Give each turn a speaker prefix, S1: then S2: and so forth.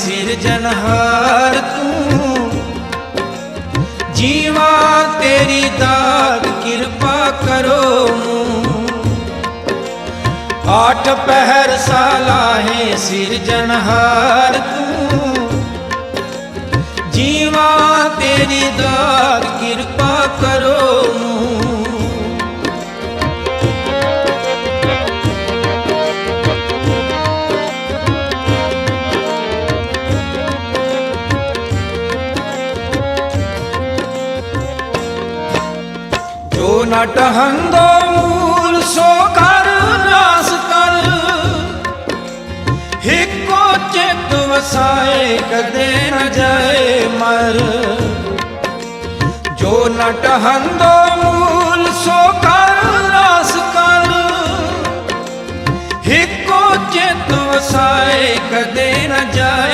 S1: ਸਿਰਜਨਹਾਰ ਤੂੰ। ਜੀਵਾ ਤੇਰੀ ਦਾਤ ਕਿਰਪਾ ਕਰੋ ਮੂੰ। ਆਠ ਪਹਿਰ ਸਾਲਾਹੇ ਸਿਰਜਣਹਾਰ ਤੂੰ। ਜੀਵਾ ਤੇਰੀ ਦਾਤ ਕਿਰਪਾ ਕਰੋ ਜੋ ਨ ਟਹੰਦੋ ਮੂਲ, ਸੋ ਕਰ ਰਾਸ ਕਰ। ਹਿੱਕੋ ਚਿਤ ਵਸਾਏ, ਕਦੇ ਨ ਜਾਏ ਮਰ। ਜੋ ਨ ਟਹੰਦੋ ਮੂਲ, ਸੋ ਕਰ ਰਾਸ ਕਰ। ਹਿੱਕੋ ਚਿਤ ਵਸਾਏ, ਕਦੇ ਨ ਜਾਏ